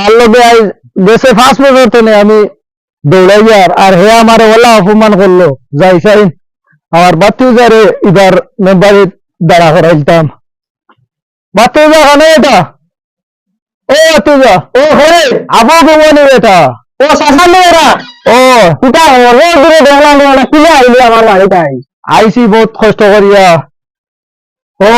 তার বছর তেনে আমি দৌড়াই আর আর হে আমার ওলা অপমান করল। যাই চাই আমার বাতিউজারে এবার মেম্বারে দাঁড়া করাইতাম। বাতিউজা কানে এটা? ও বাতিউজা ও হে আবু গোমনি এটা। ও সাসানো এরা ও। কিটা ও দূরে দেখলাম কিলা আইলি আমার বাড়িটাই আইসি বহুত কষ্ট করিয়া। ও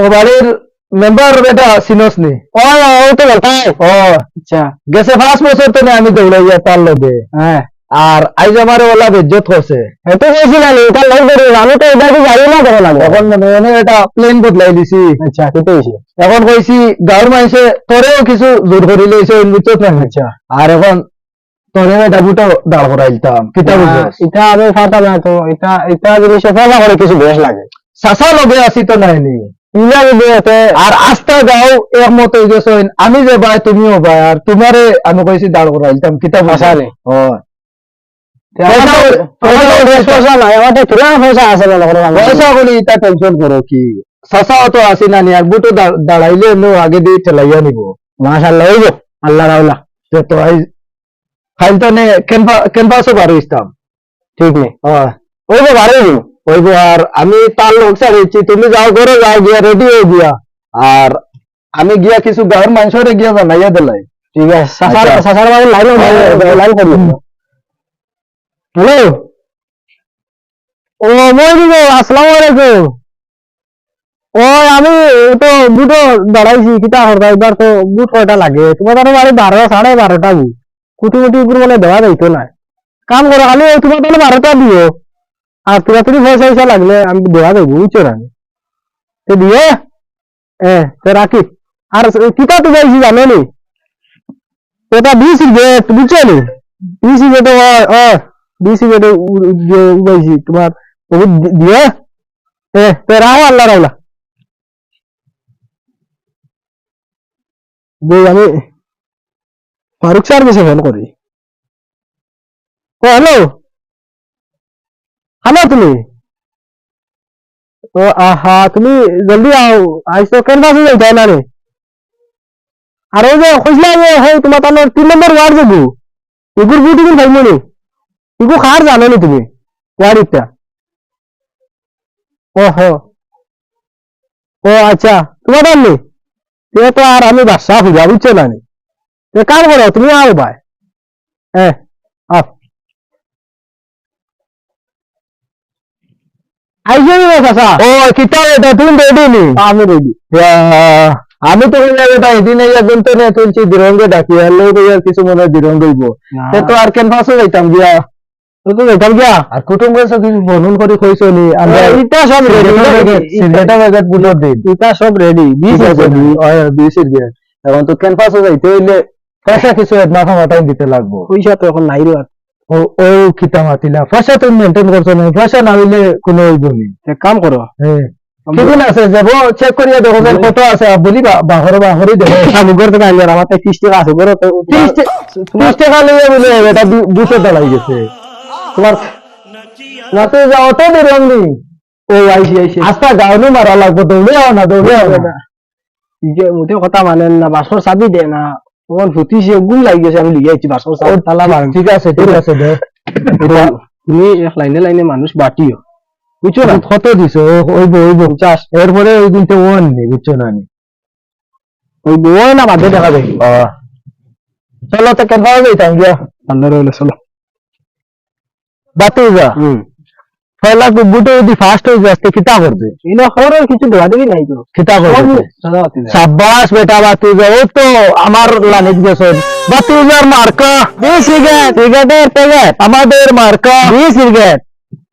ও বাড়ির মেম্বার বেটা সিনস নি? ও ও তো বলতাই ও আচ্ছা। গেছে ফার্স্ট বছর তো আমি দৌড়াইয়া তার লগে। হ্যাঁ আর আইজ আমার ওলা বেজ্জত করছে এত না? এটা লগ ধরে আমি তো এটা জানি না করে লাগে এখন মনে এটা প্লেন বদলাই দিছি। আচ্ছা। কেটে হইছে এখন কইছি গাঁর মানুষে তোরেও কিছু জোর করি লইছে বুঝছত না আচ্ছা। আর এখন তোরে এটা বুটো দাঁড় করাইতাম কিতা বুঝছ এটা আমি ফাটা না তো এটা এটা জিনিস ফাটা করে কিছু বেশ লাগে। সাসা লগে আছি তো যদি এতে আর আস্তা যাও একমত হয়ে গেছো আমি যে ভাই তুমিও ভাই আর তোমারে আমি কইছি দাঁড় করাইতাম কিতা দা- দাঁড়াইলে আগে দিয়ে ঠেলাইয়া নিব। মাশাআল্লাহ হইব। আল্লাহ রাউলা তো তো আই খাইল তো নে কেনপা কেনপাসও পারো ইস্তাম ঠিক নেই হ্যাঁ হইব। হইব আর আমি তার লোক ছাড়িয়েছি তুমি যাও করে যাও গিয়া রেডি হয়ে গিয়া। আর আমি গিয়া কিছু গাঁর মানুষরে গিয়া জানাইয়া দিলাই। ঠিক আছে সাসার আচ্ছা। সাসার বাবু লাইন লাইন করি হ্যালো? ও মই দিব আসসালামু আলাইকুম। ও আমি তো দুটো দাঁড়াইছি কিতা করবা? এবার তো বুট কয়টা লাগে? তোমার তো বাড়ি বারো সাড়ে বারোটা বুট কুটি মুটি উপর মানে দেওয়া যাইতো না। কাম করো খালি ওই তোমার তাহলে বারোটা দিও। আর তোমার তুমি পয়সা পয়সা লাগলে আমি দেওয়া দেবো বুঝছ না? তো দিয়ে, এ, তো রাখি। আর কিতা তো যাইছি জানো নি? এটা বিশ গেট বুঝছ নি বিশ গেট ও বিশ গেট উগাইছি, তোমার দি- দিয়ে। এ, তো রাও আল্লাহ, রাওলা। যে আমি ফারুক সার্ভিসে ফোন করি। ও হ্যালো হ্যালো তুমি ও আহা তুমি জলদি আও। আইসো কেন বাসে যাইতে না রে আর ওই যে কইছিলাম যে হই তোমার তাহলে তিন নম্বর ওয়ার্ড যাব। ইগুর বুটি কিন্তু ভাইমো নি। ইগু খার জানো নি তুমি? ওয়ার্ডটা ও হো ও আচ্ছা। তোমার তার নি? তো আর আমি বাসা খুঁজা বুঝছ নি? কাম করো তুমি আও ভাই হ্যাঁ আও আইসো নি ও কিতা এটা তুমি রেডি নি? আমি রেডি আমি তো কইলা বেটা এদিন একজন তো নে তুলছি দিরঙ্গে ডাকি কিছু মনে দিরঙ্গ হইব। তে তো আর কেন ফাঁসও যাইতাম গিয়া তো যাইতাম গিয়া আর কুটুম্ব কিছু বনুন করে কইছো নি? আমরা সব রেডি দিন। সব রেডি আছে। গিয়া এখন তো যাইতে হইলে পয়সা কিছু এক মাথা মাথায় দিতে লাগবো। পয়সা তো এখন নাই রে। ও ও কিতা মাতিলা? পয়সা তুমি মেনটেন করছ না? পয়সা না হইলে কোনো হইব নি কাম করো হ্যাঁ কিদিন আছে যাব চেক করিয়া দেখো যে কত আছে। বলি বাহর বাহরি দেখো আমি করতে পারি আমার তো ত্রিশ টাকা আছে তো ত্রিশ টে- ত্রিশ টাকা লইয়া বলে এটা দুশো দাঁড়াই গেছে তোমার রাতে যা অটো বেরোননি ও আইসি আইসি আস্তা গাউনি মারা লাগবে দৌড়ে আও না দৌড়ে আও না। যে মুতে কথা মানেন না বাসর চাবি দে না। ওর ফুটিছে গুণ লাগি গেছে আমি লিয়ে আইছি বাসর চাবি তালা মারেন ঠিক আছে ঠিক আছে দে। তুমি এক লাইনে লাইনে মানুষ বাটিও। বুঝছ না? কত দিছো ওইব ওইব। চাষ। এরপরে ওই দিনটা ওয়ান নি বুঝছ না নি? ওই বউ না বাদে দেখা যায়। চলো তো কেন পাওয়া যাইতাম গিয়া আল্লাহ রইলে চলো। যা। হুম। পয়লা বুটে যদি ফার্স্ট হয়ে যাচ্ছে কিতা করবে। ইনো খবরের কিছু দেওয়া দেবি নাই তো কিতা করবে। সাব্বাস বেটা বাতিজা ও তো আমার লানিত গেছে বাতিজার মার্কা? বিশ সিগারেট। সিগারেটের প্যাকেট আমাদের মার্কা। বিশ সিগারেট।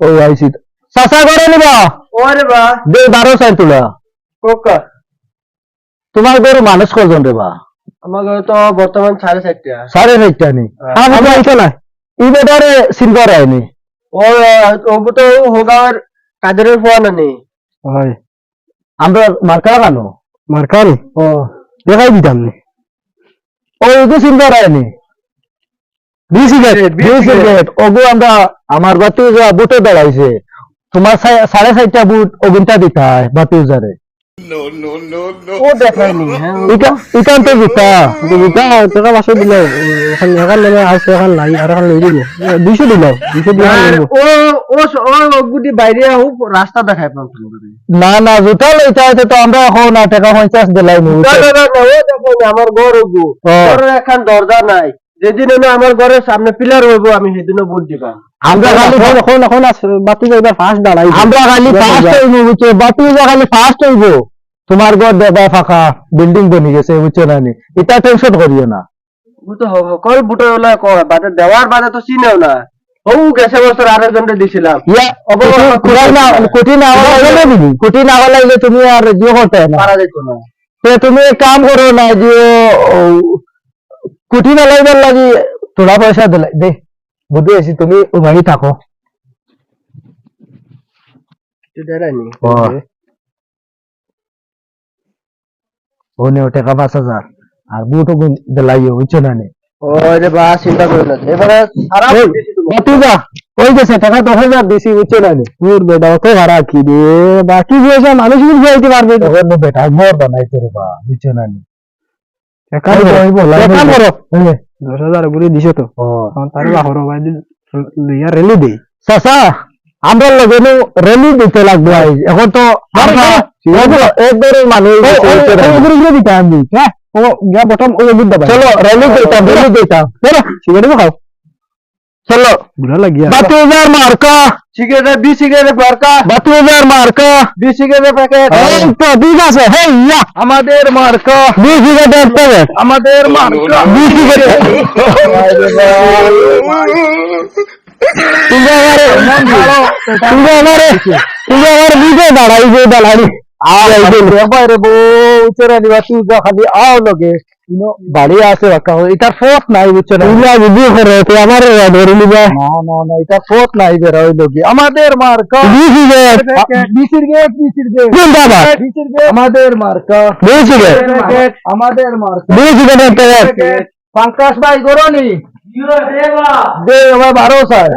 ও আইসি চাচা করে নিবা? ওরে বা। দে বারো চাই তোলা। কোকা তোমার গরু মানুষ কজন রে বা? আমার ঘরে তো বর্তমান সাড়ে চারটা। সাড়ে চারটা নি। আমি তো আইছো না সিলভার আইনি ও তো হোগার কাদেরের ফোন আনে হয় আমরা মার্কা লাগানো মার্কারি ও দেখাই দিতাম নি ও তো বিশ সিগারেট বিশ আমরা আমার বাতি বুটে দাঁড়াইছে তোমার সাড়ে চারটা বুট অগুনটা দিতে হয় বাতি উজারে ও দেখায়নি হ্যাঁ ইকান তো বিতা দুটা টাকা পাঁচশো দিল এখন নেমে আসছে এখন নাই আর এখন লই দিব দুইশো দিল দুইশো দিয়ে ও ও ও গুটি বাইরে হোক রাস্তা দেখাই পাম না না জুতা লইতে হইতে তো আমরা এখন না টাকা পঞ্চাশ দিলাই নি না না না না, ও দেখো না, আমার ঘর হব ও। এখন দরজা নাই যেদিন এনে আমার ঘরের সামনে পিলার হইব আমি সেদিনও ভোট দিবা। আমরা খালি এখন এখন এখন বাতি যাইবার ফার্স্ট দাঁড়াই আমরা খালি ফার্স্ট হইব বুঝছ? বাতি যা খালি ফার্স্ট হইব। তোমার ঘর দেবা ফাঁকা বিল্ডিং বনি গেছে বুঝছ না নি? এটা টেনশন করিও না। তো সকল বুটের ওলা কয় বাদে দেওয়ার বাদে তো চিনেও না। ও গেছে বছর আরেকজনকে দিছিলাম। ইয়া কুটি না কুটি না হলে কুটি না হলে তুমি। আর জিও করতে না। কাম করো না কুটি না লাগি তোরা পয়সা দিলাই দে বুঝে আছি তুমি ওভাবেই থাকো। কিছু দেয়নি ও। ও টাকা পাঁচ হাজার আর বুটও দিলাইও বুঝছ না নি? রে বা চিন্তা করে না এবারে এই, বাতি যা। ওই গেছে টাকা দশ হাজার দিছি বুঝছ না তোর বেটা অত ভাড়া কি রে বাকি দিয়েছে মানুষ যাইতে পারবে বেটা মোর বানাইতো রে বা বুঝছ না নি এক কাম করো, এক কাম করো এই, দশ হাজার করে দিছো তো। তার বাহর ভাই লইয়া রেলি দেই চাচা আমরা লগেনো রেলি দিতে লাগবে আজ। এখন তো এক- একবারে মানুষ হয়েছে, বুঝছ না নি? দিতে আমি। হ্যাঁ গিয়া বটম ও বুদ্ধ পাই চলো রেলি দিতাম রেলি দিতাম চলো সিগারেট খাও চলো বুড়া লাগিয়া বাতি মার্কা সিগারেট বি সিগারেট বরকা বাতি হাজার মার্কা বি সিগারেট প্যাকেট তো ঠিক আছে হে ইয়া আমাদের মার্কা দুই সিগারেট প্যাকেট আমাদের মার্কা দুই সিগারেট তুমি আমারে তুমি আমারে তুমি আমার বুঝে দাঁড়াই যে দাঁড়াই বাইরে বউ উচরা দিবা তুই খালি আও লগে বাড়ি আছে বাক্কা এটা ফোর্ট নাই বুঝছ না ইলা বুদ্ধি করে তো আমার ধরে নিবা না না না এটা ফোর্ট নাই বেরা ওই লগে আমাদের মার্কা বিসিগেট বিসিগেট বিসিগেট জিন্দাবাদ আমাদের মার্কা বিসিগেট আমাদের মার্কা বিসিগেট প্যাকেট পঙ্কজ ভাই গরনি দে আমার বারো স্যার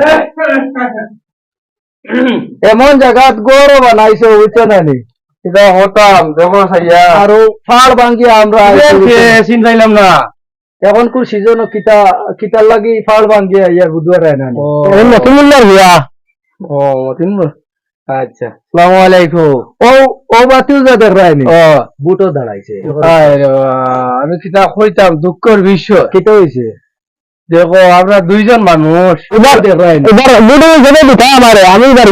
এমন জায়গাত গৌরব বানাইছে বুঝছ না নি এটা হতাম দেখো সাইয়া। আরও ফাড় ভাঙ্গি আমরা? চিন্তাইলাম না। এখন কোন সিজন কিতা কিতার লাগি ফাড় ভাঙ্গি আইয়া বুধবার না। ও। নতুন ও তিন আচ্ছা আসসালামু আলাইকুম ও ও বাতিও যা দেখ রায়নি ও। বুটো দাঁড়াইছে। আরে আমি কিতা কইতাম দুঃখের বিষয়। কিতা হইছে? দেখো আমরা দুইজন মানুষ। এবার দেখ এবার বুটো জেনে দিতা আমারে আমি এবার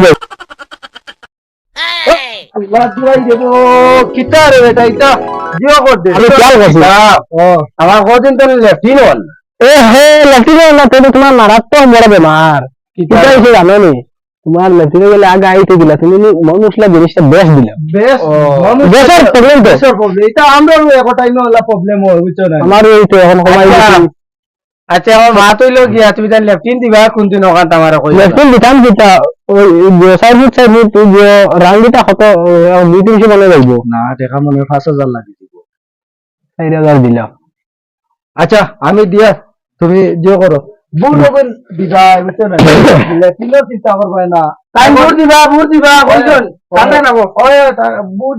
আল্লাহ দুয়াই দেব কিতা রে বেটা এটা জিও কর দে আমি খেয়াল করছি। আমার কদিন তো লেফটিন হল এ হে লাঠিরে না তো তোমার মারাত্মক বড় বেমার কিটা হইছে জানো নি তোমার লাঠিরে গেলে আগে আইতে দিলা তুমি মনুষলা জিনিসটা বেশ দিলা বেশ ও। বেশের প্রবলেম তো বেশের প্রবলেম এটা আমরাও একটা টাইম প্রবলেম হয় বুঝছ না আমার এই তো এখন কমাই আচ্ছা। আমার মা তৈল গিয়া তুমি তার লেফটিন দিবা কোনদিন ওখান আমার কই লেফটিন দিতাম কিটা ওই সাইড ফুট সাইড ফুট যে রাঙ্গিটা কত দুই তিনশো মনে না দেখা মনে পাঁচ হাজার লাগে দিব। চার হাজার দিলাম আচ্ছা আমি দিয়া তুমি যে করো ওপেন দিবা বুঝছ না লেফটিনের চিন্তা করবে না তাই ভোট দিবা ভোট দিবা কইজন কান্দে না গো ওই বুট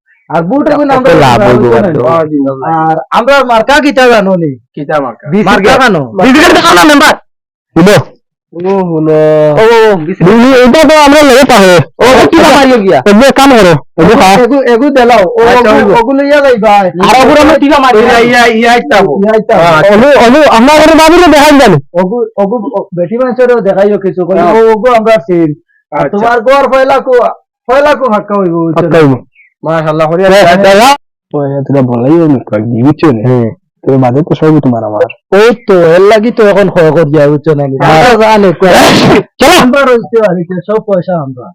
আর বুট এখন আমরা লাভ হইবো আর। আমরা মার্কা কিটা জানো নি? কিতা মার্কা? মার্কা। জানো। না মেম্বার বুঝলো ও হলো ও। এটা তো আমরা লেগে পাহে ও কিটা মারিও গিয়া। এগুলো কাম করো এগুলো খাও এগু এগু দেলাও। ও আচ্ছা, ওগুলো ইয়া যাইবা আর ওগুলো আমরা টিকা মারি ইয়া ইয়া ইয়া আইতাবো ইয়াইতা অনু অনু আমরা করে বাবুরে দেখাই জানি। ওগু ওগু বেটি মানুষেরও দেখাইও কিছু। কই হ্যাঁ। ওগু আমরা সিন আর আচ্ছা। তোমার গড় পয়লাকু পয়লাকু হাক্কা হইব বুঝছ না? মাশাআল্লাহ করিয়া তোরা বলাই বুঝছ না? তোর বাদে তো সবই তোমার আমার। ওই তো এর লাগি তো এখন ক্ষয় করিয়া বুঝছ না? আমরা আমরা রইতে সব পয়সা আমরা।